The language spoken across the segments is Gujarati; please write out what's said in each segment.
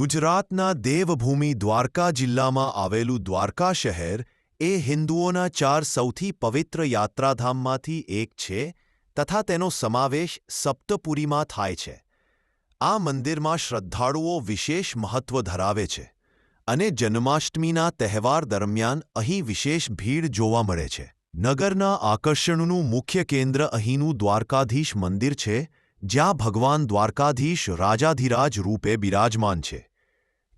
ગુજરાતના દેવભૂમિ દ્વારકા જિલ્લામાં આવેલું દ્વારકા શહેર એ હિન્દુઓના ચાર સૌથી પવિત્ર યાત્રાધામમાંથી એક છે તથા તેનો સમાવેશ સપ્તપુરીમાં થાય છે. આ મંદિરમાં શ્રદ્ધાળુઓ વિશેષ મહત્વ ધરાવે છે અને જન્માષ્ટમીના તહેવાર દરમિયાન અહીં વિશેષ ભીડ જોવા મળે છે. નગરના આકર્ષણનું મુખ્ય કેન્દ્ર અહીંનું દ્વારકાધીશ મંદિર છે જ્યાં ભગવાન દ્વારકાધીશ રાજાધિરાજ રૂપે બિરાજમાન છે.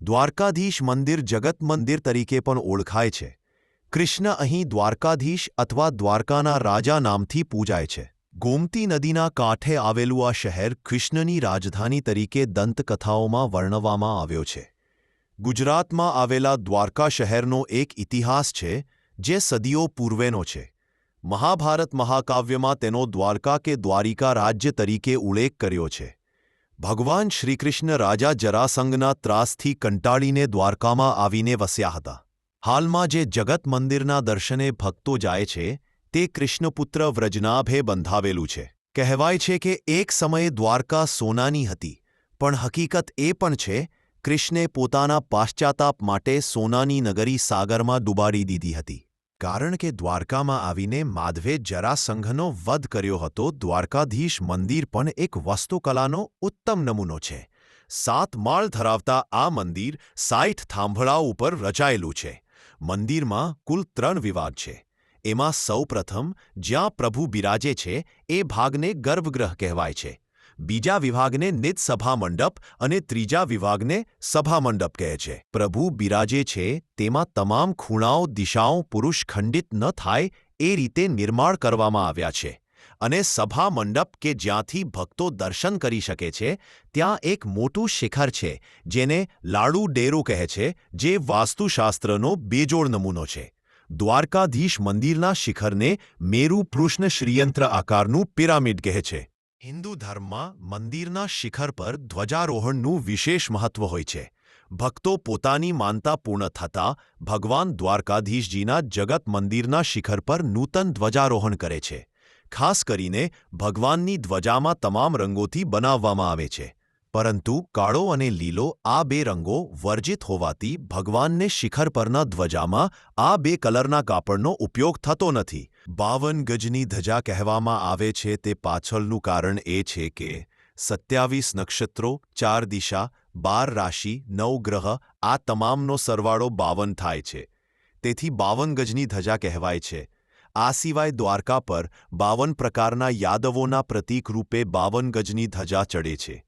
દ્વારકાધીશ મંદિર જગત મંદિર તરીકે પણ ઓળખાય છે. કૃષ્ણ અહીં દ્વારકાધીશ અથવા દ્વારકાના રાજા નામથી પૂજાય છે. ગોમતી નદીના કાંઠે આવેલું આ શહેર કૃષ્ણની રાજધાની તરીકે દંતકથાઓમાં વર્ણવવામાં આવ્યો છે. ગુજરાતમાં આવેલા દ્વારકા શહેરનો એક ઇતિહાસ છે, જે સદીઓ પૂર્વેનો છે. મહાભારત મહાકાવ્યમાં તેનો દ્વારકા કે દ્વારિકા રાજ્ય તરીકે ઉલ્લેખ કર્યો છે. ભગવાન શ્રીકૃષ્ણ રાજા જરાસંઘના ત્રાસથી કંટાળીને દ્વારકામાં આવીને વસ્યા હતા. હાલમાં જે જગત મંદિરના દર્શને ભક્તો જાય છે, તે કૃષ્ણપુત્ર વ્રજનાભે બંધાવેલું છે. કહેવાય છે કે એક સમયે દ્વારકા સોનાની હતી, પણ હકીકત એ પણ છે, કૃષ્ણે પોતાના પાશ્ચાતાપ માટે સોનાની નગરી સાગરમાં ડૂબાડી દીધી હતી. કારણ કે દ્વારકામાં આવીને માધવે જરાસંઘનો વધ કર્યો હતો, દ્વારકાધીશ મંદિર પણ એક વાસ્તુકલાનો ઉત્તમ નમૂનો છે. સાત માળ ધરાવતા આ મંદિર સાઠ થાંભળાઓ ઉપર રચાયેલું છે. મંદિરમાં કુલ ત્રણ વિવાદ છે. એમાં સૌપ્રથમ જ્યાં પ્રભુ બિરાજે છે, એ ભાગને ગર્ભગૃહ કહેવાય છે. બીજા વિભાગને નિત સભા મંડપ અને ત્રીજા વિભાગને સભા મંડપ કહે છે. પ્રભુ બિરાજે છે, તેમાં તમામ ખૂણાઓ, દિશાઓ પુરુષ ખંડિત ન થાય એ રીતે નિર્માણ કરવામાં આવ્યા છે અને સભા મંડપ કે જ્યાંથી ભક્તો દર્શન કરી શકે છે, ત્યાં એક મોટું શિખર છે, જેને લાડુ ડેરો કહે છે, જે વાસ્તુશાસ્ત્રનો બેજોડ નમૂનો છે. દ્વારકાધીશ મંદિરના શિખરને મેરુ પૃષ્ણ શ્રીયંત્ર આકારનું પિરામિડ કહે છે. હિન્દુ ધર્મમાં મંદિરના શિખર પર ધ્વજારોહણનું વિશેષ મહત્વ હોય છે. ભક્તો પોતાની માનતા પૂર્ણ થતાં ભગવાન દ્વારકાધીશજીના જગત મંદિરના શિખર પર નૂતન ધ્વજારોહણ કરે છે. ખાસ કરીને ભગવાનની ધ્વજામાં તમામ રંગોથી બનાવવામાં આવે છે. પરંતુ કાળો અને લીલો આ બે રંગો વર્જિત હોવાથી ભગવાનને શિખર પરના ધ્વજામાં આ બે કલરના કાપડનો ઉપયોગ થતો નથી. બાવન ગજની ધજા કહેવામાં આવે છે તે પાછળનું કારણ એ છે કે સત્યાવીસ નક્ષત્રો, ચાર દિશા, બાર રાશિ, નવ ગ્રહ, આ તમામનો સરવાળો બાવન થાય છે. તેથી બાવન ગજની ધજા કહેવાય છે. આ સિવાય દ્વારકા પર બાવન પ્રકારના યાદવોના પ્રતીક રૂપે બાવન ગજની ધજા ચડે છે.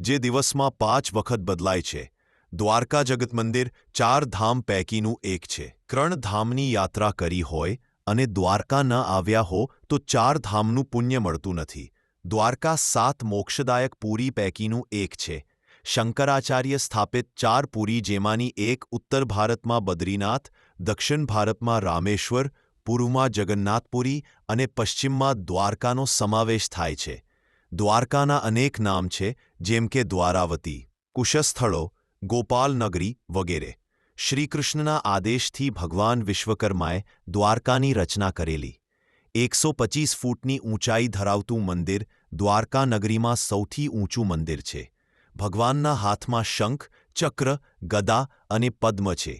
જે દિવસમાં પાંચ વખત બદલાય છે. દ્વારકા જગત મંદિર ચાર ધામ પૈકીનું એક છે. કર્ણ ધામની યાત્રા કરી હોય અને દ્વારકા ન આવ્યા હો તો ચાર ધામનું પુણ્ય મળતું નથી. દ્વારકા સાત મોક્ષદાયક પુરી પૈકીનું એક છે. શંકરાચાર્ય સ્થાપિત ચાર પુરી જેમાંની એક ઉત્તર ભારતમાં બદ્રીનાથ, દક્ષિણ ભારતમાં રામેશ્વર, પૂર્વમાં જગન્નાથપુરી અને પશ્ચિમમાં દ્વારકાનો સમાવેશ થાય છે. દ્વારકાના અનેક નામ છે, જેમ કે દ્વારાવતી, કુશસ્થળો, ગોપાલનગરી વગેરે. શ્રીકૃષ્ણના આદેશથી ભગવાન વિશ્વકર્માએ દ્વારકાની રચના કરેલી. એકસો પચીસ ફૂટની ઊંચાઈ ધરાવતું મંદિર દ્વારકા નગરીમાં સૌથી ઊંચું મંદિર છે. ભગવાનના હાથમાં શંખ, ચક્ર, ગદા અને પદ્મ છે.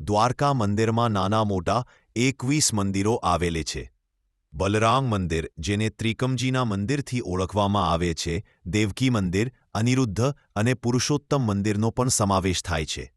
દ્વારકા મંદિરમાં નાના મોટા એકવીસ મંદિરો આવેલે છે. બલરામ મંદિર, જેને ત્રિકમજીના મંદિરથી ઓળખવામાં આવે છે, દેવકી મંદિર, અનિરુદ્ધ અને પુરુષોત્તમ મંદિરનો પણ સમાવેશ થાય છે.